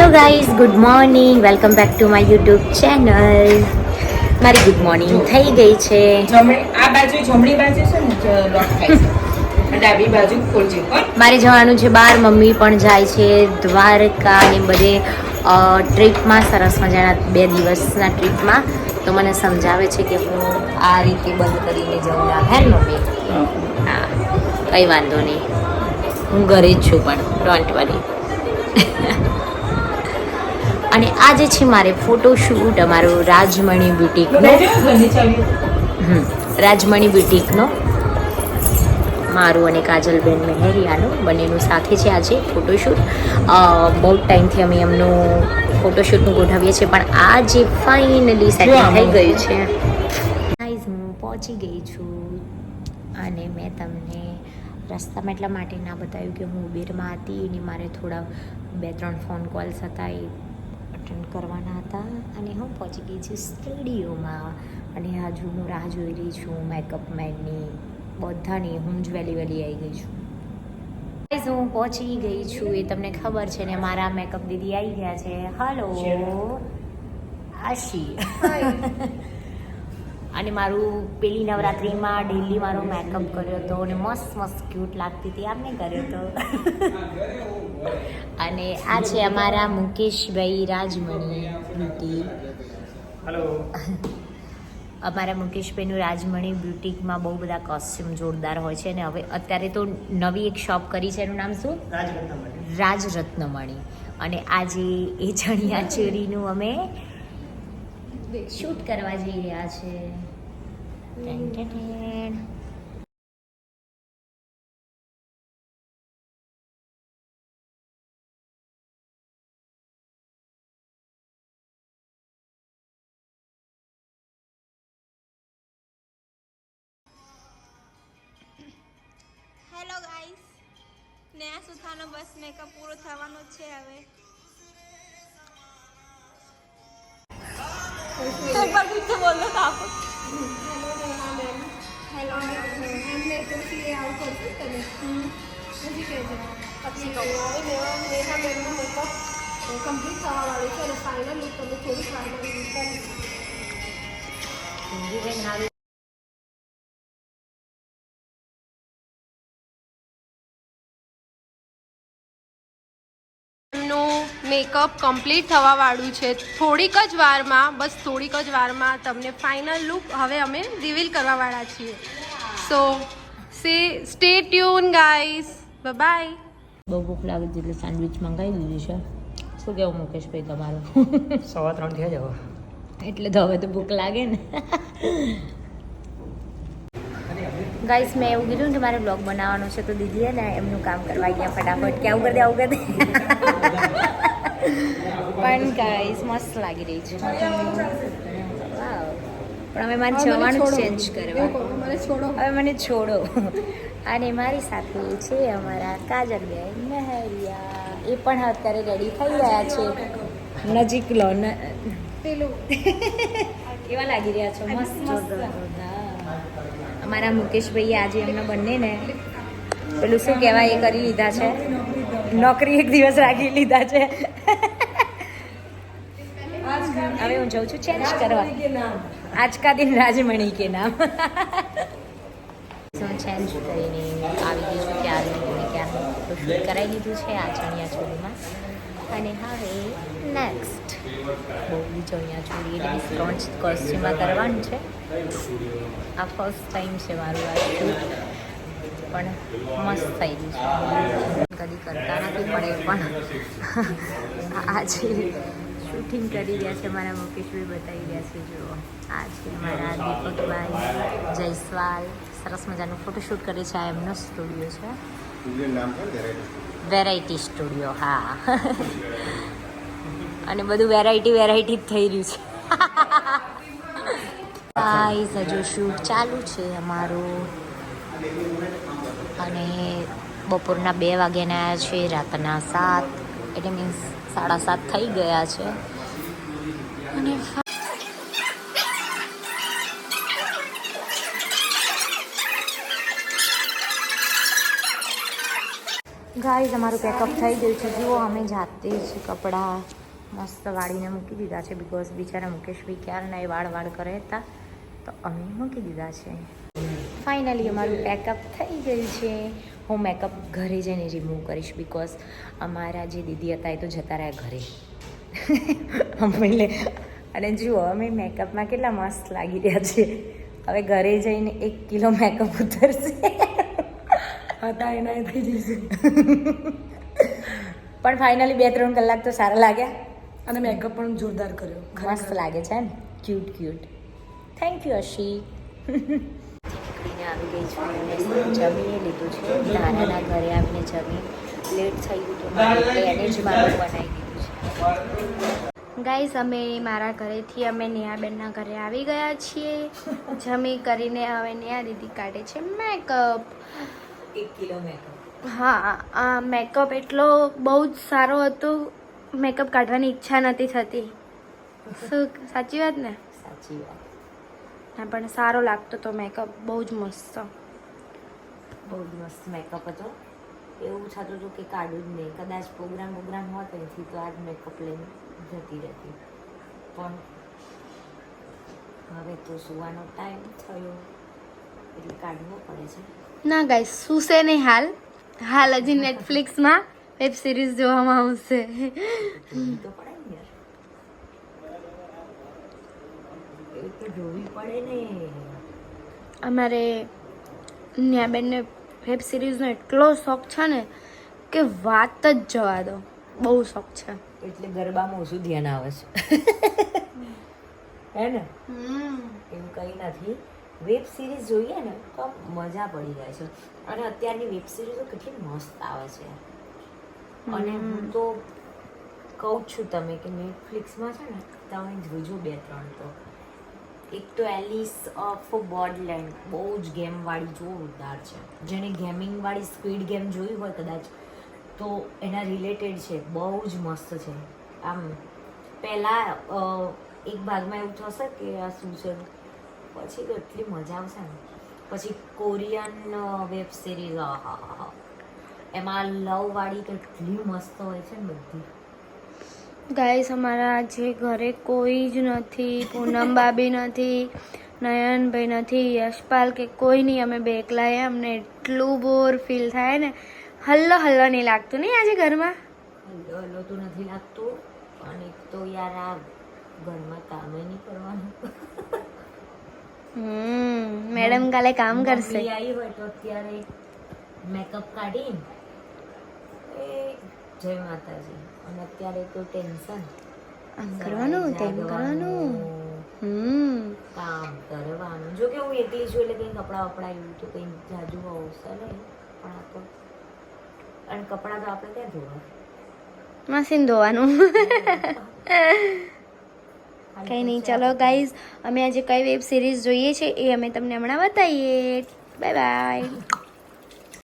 Hello guys good morning welcome back to my YouTube channel મારી good morning થઈ ગઈ છે. આ બાજુ જમણી બાજુ છે ને જ થાય ડાબી બાજુ ખોલજે મારે જવાનું છે બહાર. મમ્મી પણ જાય છે દ્વારકા ને બધે ટ્રીપમાં. સરસ મજાના બે દિવસના ટ્રીપમાં. તો મને સમજાવે છે કે હું આ રીતે બંધ કરીને જઉં ના હે મમ્મી. હા. કંઈ વાંધો નહીં. હું ઘરે જ છું પણ ડોન્ટ વરી અને આજે છે મારે ફોટોશૂટ અમારો રાજમણી બ્યુટીકનો રાજમણી બ્યુટીકનો મારું અને કાજલબેન મહેરિયાનું બંનેનું સાથે છે આજે ફોટોશૂટ બહુ ટાઈમથી અમે એમનું ફોટોશૂટનું ગોઠવીએ છીએ પણ આજે ફાઇનલી સેટિંગ થઈ ગયું છે. ગાઈઝ હું પહોંચી ગઈ છું અને મેં તમને રસ્તામાં એટલા માટે ના બતાવ્યું કે હું ઉબેરમાં હતી અને મારે થોડા બે ત્રણ ફોન કોલ્સ હતા એ અટેન્ડ કરવાના હતા અને હું પહોંચી ગઈ છું સ્ટુડિયોમાં. અને હજુ હું રાહ જોઈ રહી છું મેકઅપ મેનની બધાની હું જ વહેલી વહેલી આવી ગઈ છું. હું પહોંચી ગઈ છું એ તમને ખબર છે ને મારા મેકઅપ દીદી આવી ગયા છે. હલો આશી અને મારું પેલી નવરાત્રિમાં ડેલી મારો મેકઅપ કર્યો હતો અને મસ્ત મસ્ત ક્યુટ લાગતી હતી. આમને કર્યો હતો. અને આ છે અમારા મુકેશભાઈ રાજમણી બ્યુટી હેલો અમારા મુકેશભાઈનું રાજમણી બ્યુટીકમાં બહુ બધા કોસ્ચ્યુમ જોરદાર હોય છે અને હવે અત્યારે તો નવી એક શોપ કરી છે. એનું નામ શું? રાજરત્ન રાજરત્નમણી. અને આજે એ ચણિયા ચોરીનું અમે શૂટ કરવા જઈ રહ્યા છે. હેલો ગાઈસ નેહા સુથાનો બસ મેકઅપ પૂરો થવાનો જ છે હવે. એકવાર પૂછતો બોલો તો આપો હેલો એમને સીએ આવું કરશું તને પછી કહેજો પછી કહું હવે નેહા નેહા મેમનું મેકઅપ કમ્પ્લીટ થવા વાળું છે અને ફાઇનલ તમે થોડીક વારમાં રિલીઝ મેકઅપ કમ્પ્લીટ થવા વાળું છે. થોડીક જ વારમાં બસ થોડીક જ વારમાં તમને ફાઇનલ લુક હવે અમે રિવીલ કરવા વાળા છીએ. સો સે સ્ટે ટ્યુન ગાઈસ બાય બહુ ભૂખ લાગે છે એટલે સેન્ડવિચ મંગાવી દીધી છે. શું કેવું મુકેશભાઈ તમારું? સવા ત્રણ થયા જવા એટલે તો હવે તો ભૂખ લાગે ને. ગાઈસ મેં એવું કીધું ને કે મારે બ્લોગ બનાવવાનો છે તો દીદીએ ને એમનું કામ કરવા ગયા ફટાફટ. કે આવું કરી દે આવું કરી દે. પણ ગાઈઝ મસ્ત લાગી રહી છે. પણ હવે મારે જવાનું ચેન્જ કરવા છોડો. હવે મને છોડો. અને મારી સાથે છે અમારા કાજલબેન મહેરિયા. એ પણ અત્યારે રેડી થઈ ગયા છે. નજીક લો પેલું. કેવા લાગી રહ્યા છો. મસ્ત. અમારા મુકેશભાઈએ આજે એમના બંનેને પેલું શું કહેવાય એ કરી લીધા છે? નોકરી એક દિવસ રાખી લીધા છે. હવે હું જઉં છું ચેન્જ કરવા. આજ કા દિન રાજમણી કે નામ. ચેન્જ કરીને આવી ગઈ છું ક્યારનું ક્યારનું ફોટોશૂટ કરાવી લીધું છે આ ચણિયા ચોળીમાં અને હવે નેક્સ્ટ બહુ ચણિયા ચોળી એટલે ત્રણ કોસ્ચ્યુમમાં કરવાનું છે. આ ફર્સ્ટ ટાઈમ છે મારું આ શૂટ પણ મસ્ત થઈ ગયું છે. કદી કરતા નથી પણ એ પણ. આજે શૂટિંગ કરી રહ્યા છે મારા મુકેશભાઈ બતાવી રહ્યા છે જુઓ. આ છે મારા દીપકભાઈ જયસ્વાલ સરસ મજાનું ફોટોશૂટ કરે છે. આ એમનો સ્ટુડિયો છે. વેરાયટી સ્ટુડિયો હા. અને બધું વેરાયટી વેરાયટી જ થઈ રહ્યું છે. ગાઈસ હજુ શૂટ ચાલુ છે અમારું. અને બપોરના બે વાગ્યાના આવ્યા છે, રાતના સાત, એટલે મીન્સ સાડા સાત થઈ ગયા છે. અને ગાઈઝ અમારું પેકઅપ થઈ ગયું છે. જુઓ, અમે જાતે જ કપડાં મસ્ત વાળીને મૂકી દીધા છે બિકોઝ બિચારા મુકેશભાઈ ક્યારના એ વાળ વાળ કરે હતા, તો અમે મૂકી દીધા છે. ફાઇનલી અમારું પેકઅપ થઈ ગયું છે. હું મેકઅપ ઘરે જઈને રિમૂવ કરીશ બિકોઝ અમારા જે દીદી હતા એ તો જતા રહ્યા ઘરે. અમે અને જુઓ અમે મેકઅપમાં કેટલા મસ્ત લાગી રહ્યા છીએ હવે ઘરે જઈને એક કિલો મેકઅપ ઉતરશે. હતા એના થઈ જશે. પણ ફાઇનલી બે ત્રણ કલાક તો સારા લાગ્યા. અને મેકઅપ પણ જોરદાર કર્યો. મસ્ત લાગે છે ને? ક્યુટ ક્યુટ થેન્ક યુ અશી નીકળીને આવી ગઈ છું અને જમીને લીધું છે. નાનાના ઘરે આવીને જમી લેટ થઈ ગયું હતું. મારે એને જ મારું બનાવી દીધું છે. ગાઈઝ અમે મારા ઘરેથી અમે નેહાબેનના ઘરે આવી ગયા છીએ. જમી કરીને હવે નેહા દીદી કાઢે છે મેકઅપ એક કિલો મેકઅપ હા આ મેકઅપ એટલો બહુ જ સારો હતો. મેકઅપ કાઢવાની ઈચ્છા નથી થતી. શું સાચી વાત ને? સાચી વાત. ના પણ સારો લાગતો તો મેકઅપ બહુ જ મસ્ત. બહુ જ મસ્ત મેકઅપ હતો. એવું થતું હતું કે કાઢું જ નહીં. કદાચ પ્રોગ્રામ પ્રોગ્રામ હોત એથી તો આજ મેકઅપ લઈને જતી રહેતી. પણ હવે તો સુવાનો ટાઈમ થયો. એટલે કાઢવો પડે છે. ના ગાઈસ સુસે નહીં હાલ. હાલ હજી નેટફ્લિક્સમાં વેબ સિરીઝ જોવામાં આવશે. તો પડે ને યાર એ તો જોવી પડે ને. અમારે ન્યાબેનને વેબ સિરીઝનો એટલો શોખ છે ને કે વાત જ જવા દો. બહુ શોખ છે. એટલે ગરબામાં ઓછું ધ્યાન આવે છે. હે ને? એવું કંઈ નથી. વેબ સિરીઝ જોઈએ ને તો મજા પડી જાય છે. અને અત્યારની વેબ સિરીઝો કેટલી મસ્ત આવે છે. અને હું તો કહું છું તમે કે નેટફ્લિક્સમાં છે ને તમે જોજો બે ત્રણ તો. એક તો એલિસ ઓફ બોર્ડલેન્ડ બહુ જ ગેમવાળી જોરદાર છે. જેણે ગેમિંગવાળી સ્પીડ ગેમ જોઈ હોય કદાચ, તો એના રિલેટેડ છે. બહુ જ મસ્ત છે. આમ, પહેલાં એક ભાગમાં એવું થશે કે આ શું છે? પછી તો એટલી મજા આવશે ને. પછી કોરિયન વેબ સિરીઝ એમાં લવવાળી કેટલી મસ્ત હોય છે ને બધી. ગાઈસ અમારા આજે ઘરે કોઈ જ નથી પૂનમ બાબી નથી નયનભાઈ નથી યશપાલ કે કોઈ નહીં અમે બે એકલા અમને એટલું બોર ફીલ થાય ને. હલ્લો હલ્લો નહીં લાગતું નહીં આજે ઘરમાં? હલ્લો તો નથી લાગતું એક તો યાર આ ઘરમાં કામે નહીં કરવાનું. હમ મેડમ કાલે કામ કરશે. આવી હોય તો અત્યારે મેકઅપ કાઢીને જય માતાજી. અને અત્યારે તો ટેન્શન. આમ કરવાનું તેમ કરવાનું. હમ. કામ કરવાનું. જો કે હું એકલી છું એટલે કંઈ કપડાં વપડા એવું તો કંઈ જાજુ અવસર નહીં. પણ આ તો અને કપડાં તો આપણે ક્યાં ધોવા? મશીન ધોવાનું. કંઈ નહીં ચલો ગાઈઝ અમે આજે કઈ વેબ સિરીઝ જોઈએ છે એ અમે તમને હમણાં બતાવીએ. Bye bye